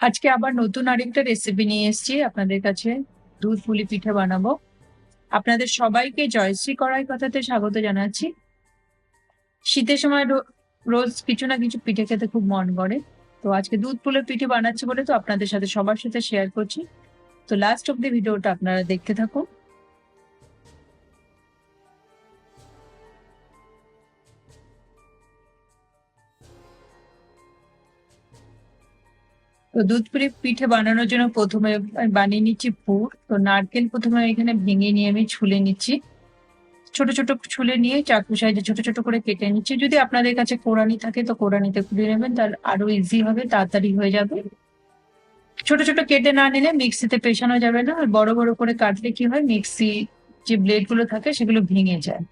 আজকে আবার নতুন আরেকটা রেসিপি নিয়ে এসেছি আপনাদের কাছে। দুধ পুলি পিঠে বানাবো। আপনাদের সবাইকে জয়শ্রী করাই কথাতে স্বাগত জানাচ্ছি। শীতের সময় রোজ কিছু না কিছু পিঠে খেতে খুব মন করে। তো আজকে দুধ পুলের পিঠে বানাচ্ছি বলে তো আপনাদের সাথে সবার সাথে শেয়ার করছি। তো লাস্ট অব্দি ভিডিওটা আপনারা দেখতে থাকুন। তো দুধ পুলি পিঠে বানানোর জন্য প্রথমে বানিয়ে নিচ্ছি পুর। তো নারকেল প্রথমে এখানে ভেঙে নিয়ে আমি ছুলে নিচ্ছি। ছোট ছোট ছুলে নিয়ে চাকু সাইজে ছোট ছোট করে কেটে নিচ্ছি। যদি আপনাদের কাছে কোরানি থাকে তো কোরানিতে খুলে নেবেন, তার আরও ইজি হবে, তাড়াতাড়ি হয়ে যাবে। ছোট ছোট কেটে না নিলে মিক্সিতে পেশানো যাবে না। আর বড় বড় করে কাটলে কি হয়, মিক্সি যে ব্লেডগুলো থাকে সেগুলো ভেঙে যায়।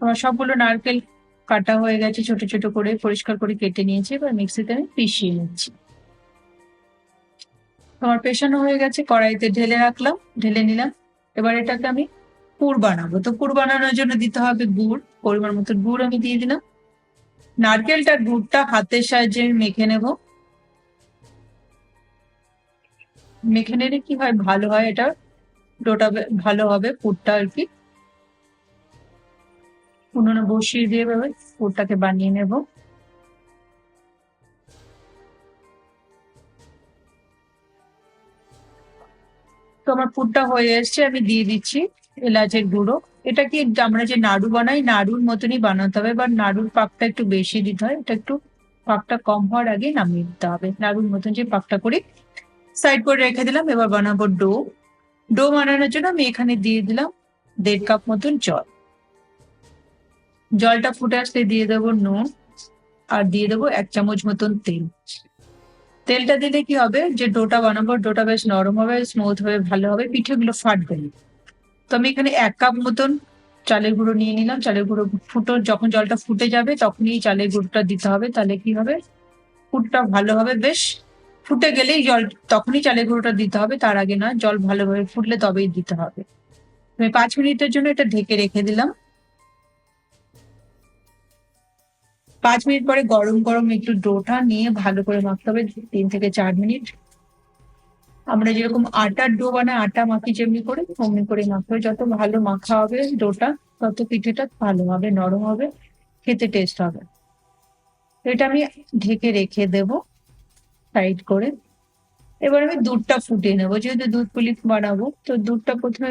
আমার সবগুলো নারকেল কাটা হয়ে গেছে, ছোট ছোট করে পরিষ্কার করে কেটে নিয়েছি, এবার মিক্সিতে আমি পিষিয়ে নিচ্ছি। আমার পেশানো হয়ে গেছে, কড়াইতে ঢেলে রাখলাম, ঢেলে নিলাম। এবার এটাকে আমি পুর বানাবো। তো পুর বানানোর জন্য দিতে হবে গুড়, পরিমাণ মতো গুড় আমি দিয়ে দিলাম। নারকেলটার গুড়টা হাতের সাহায্যে আমি মেখে নেব। মেখে নিলে কি হয়? ভালো হয় এটা। ডোটা ভালো হবে পুরটা আর কি। উনুনে বসিয়ে দিয়ে পুরটাকে বানিয়ে নেব। তো আমার পুরটা হয়ে এসছে, আমি দিয়ে দিচ্ছি এলাচের গুঁড়ো। এটা কি আমরা যে নাড়ু বানাই, নাড়ুর মতনই বানাতে হবে বা নাড়ুর পাকটা একটু বেশি দিতে হয়। এটা একটু পাকটা কম হওয়ার আগে নামিয়ে দিতে হবে। নাড়ুর মতন যে পাকটা করি সাইড করে রেখে দিলাম, এবার বানাবো ডো। ডো বানানোর জন্য আমি এখানে দিয়ে দিলাম দেড় কাপ মতন জল। জলটা ফুটে আসলে দিয়ে দেবো নুন, আর দিয়ে দেবো এক চামচ মতন তেল। তেলটা দিলে কি হবে? যে ডোটা বানাবো, ডোটা বেশ নরম হবে স্মুথ হবে ভালো হবে, পিঠেগুলো ফাটবে না। তো আমি এখানে এক কাপ মতন চালের গুঁড়ো নিয়ে নিলাম। চালের গুঁড়ো ফুটো, যখন জলটা ফুটে যাবে, তখনই চালের গুঁড়োটা দিতে হবে। তাহলে কি হবে? ফুটটা ভালো হবে, বেশ ফুটে গেলেই জল, তখনই চালের গুঁড়োটা দিতে হবে। তার আগে না জল ভালোভাবে ফুটলে তবেই দিতে হবে। আমি পাঁচ মিনিটের জন্য এটা ঢেকে রেখে দিলাম। পাঁচ মিনিট পরে গরম গরম একটু ডোটা নিয়ে ভালো করে মাখতে হবে, তিন থেকে চার মিনিট। আমরা যেরকম আটার ডো বানাই, আটা মাখি যেমনি করে অমনি করে মাখতে হবে। যত ভালো মাখা হবে ডোটা, তত পিঠেটা ভালো হবে, নরম হবে, খেতে টেস্ট হবে। এটা আমি ঢেকে রেখে দেব সাইড করে। এবার আমি দুধটা ফুটিয়ে নেব। যেহেতু দুধ পুলি বানাবো, তো দুধটা প্রথমে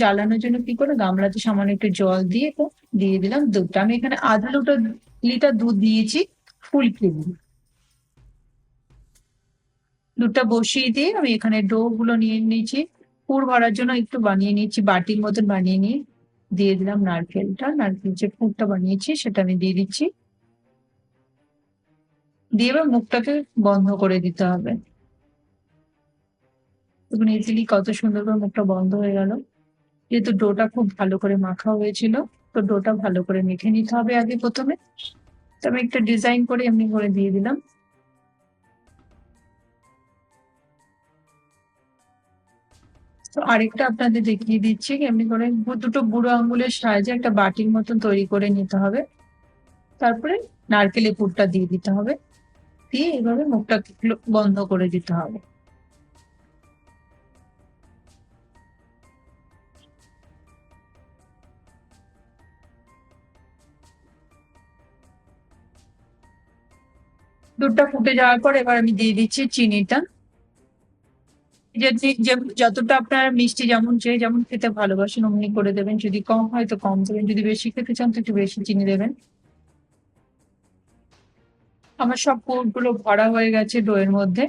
জ্বালানোর জন্য কি করে? গামলাতে সামান্য একটু জল দিয়ে তো দিয়ে দিলাম দুধটা। আমি এখানে আধা লিটার লিটার দুধ দিয়েছি, ফুল দুধটা বসিয়ে দিয়ে আমি এখানে ডো গুলো নিয়ে নিয়েছি। পুর ভরার জন্য একটু বানিয়ে নিয়েছি, বাটির মতন বানিয়ে নিয়ে দিয়ে দিলাম নারকেলটা। নারকেল যে পুরটা বানিয়েছি সেটা আমি দিয়ে দিচ্ছি। দিয়ে এবার মুখটাকে বন্ধ করে দিতে হবে। দেখুন ইজিলি কত সুন্দর করে মুখটা বন্ধ হয়ে গেল। যেহেতু ডোটা খুব ভালো করে মাখা হয়েছিল, তো ডোটা ভালো করে মেখে নিতে হবে আগে প্রথমে। তো আমি একটা ডিজাইন করে এমনি করে দিয়ে দিলাম। তো আরেকটা আপনাদের দেখিয়ে দিচ্ছি, এমনি করে দুটো বুড়ো আঙ্গুলের সাহায্যে একটা বাটির মতন তৈরি করে নিতে হবে। তারপরে নারকেলের পুরটা দিয়ে দিতে হবে। দিয়ে এইভাবে মুখটা বন্ধ করে দিতে হবে। দুধটা ফুটে যাওয়ার পর এবার আমি দিয়ে দিচ্ছি চিনিটা। যে যতটা আপনার মিষ্টি যেমন যে যেমন খেতে ভালোবাসেন, অমনি করে দেবেন। যদি কম হয় তো কম দেবেন। যদি বেশি খেতে চান তো একটু বেশি চিনি দেবেন। আমার সব পুরগুলো ভরা হয়ে গেছে ডোয়ের মধ্যে।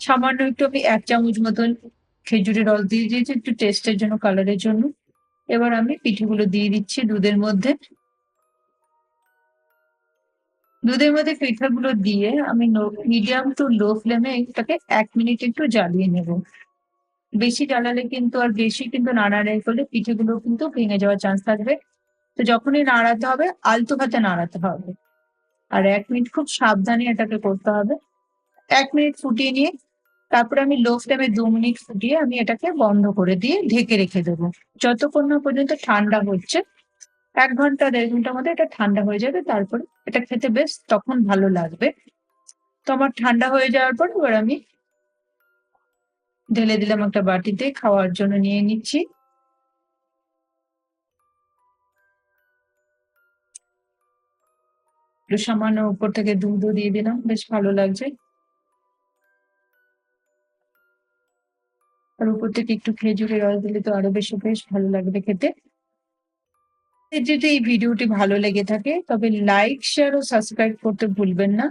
সামান্য একটু আমি এক চামচ মতন খেজুরের রস দিয়ে দিয়েছি, একটু টেস্টের জন্য কালারের জন্য। এবার আমি পিঠেগুলো দিয়ে দিচ্ছি দুধের মধ্যে। দুধের মধ্যে পিঠাগুলো দিয়ে আমি মিডিয়াম টু লো ফ্লেমে এটাকে এক মিনিট একটু জ্বালিয়ে নেব। বেশি জ্বালালে কিন্তু আর বেশি কিন্তু নাড়াড়াই করলে পিঠেগুলো কিন্তু ভেঙে যাওয়ার চান্স থাকবে। তো যখনই নাড়াতে হবে, আলতো হাতে নাড়াতে হবে। আর এক মিনিট খুব সাবধানে এটাকে করতে হবে। এক মিনিট ফুটিয়ে নিয়ে তারপরে আমি লো ফ্লেমে দু মিনিট ফুটিয়ে আমি এটাকে বন্ধ করে দিয়ে ঢেকে রেখে দেবো। যতক্ষণ না পর্যন্ত ঠান্ডা হচ্ছে এক ঘণ্টা, দেড় ঘণ্টার মধ্যে এটা ঠান্ডা হয়ে যাবে, তারপরে এটা খেতে বেশ তখন ভালো লাগবে। তো আমার ঠান্ডা হয়ে যাওয়ার পর এবার আমি ঢেলে দিলাম একটা বাটিতে, খাওয়ার জন্য নিয়ে নিচ্ছি। একটু সামান্য উপর থেকে দুধও দিয়ে দিলাম, বেশ ভালো লাগছে। আর উপর থেকে একটু খেজুরের রস দিলে তো আরও বেশি, বেশ ভালো লাগবে খেতে। যদি এই ভিডিওটি ভালো লেগে থাকে, তবে লাইক শেয়ার ও সাবস্ক্রাইব করতে ভুলবেন না।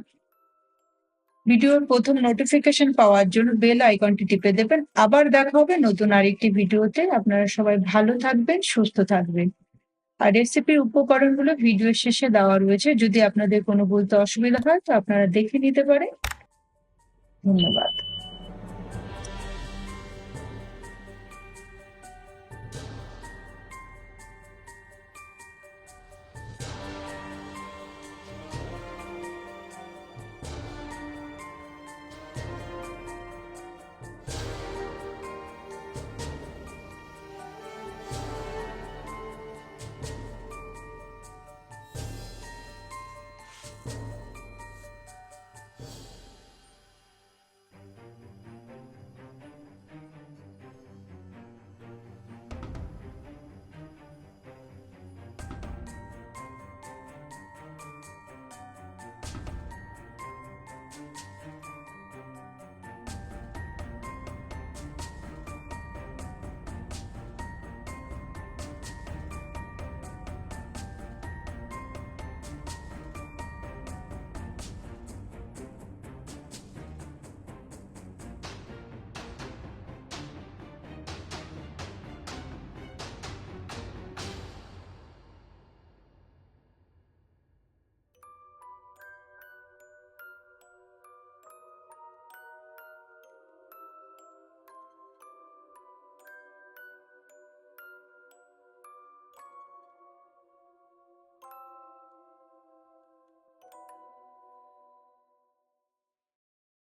ভিডিওর প্রথম নোটিফিকেশন পাওয়ার জন্য বেল আইকনটি টিপে দেবেন। আবার দেখা হবে নতুন আরেকটি ভিডিওতে। আপনারা সবাই ভালো থাকবেন, সুস্থ থাকবেন। আর রেসিপির উপকরণগুলো ভিডিওর শেষে দেওয়া রয়েছে। যদি আপনাদের কোনো বলতে অসুবিধা হয়, তো আপনারা দেখে নিতে পারেন। ধন্যবাদ।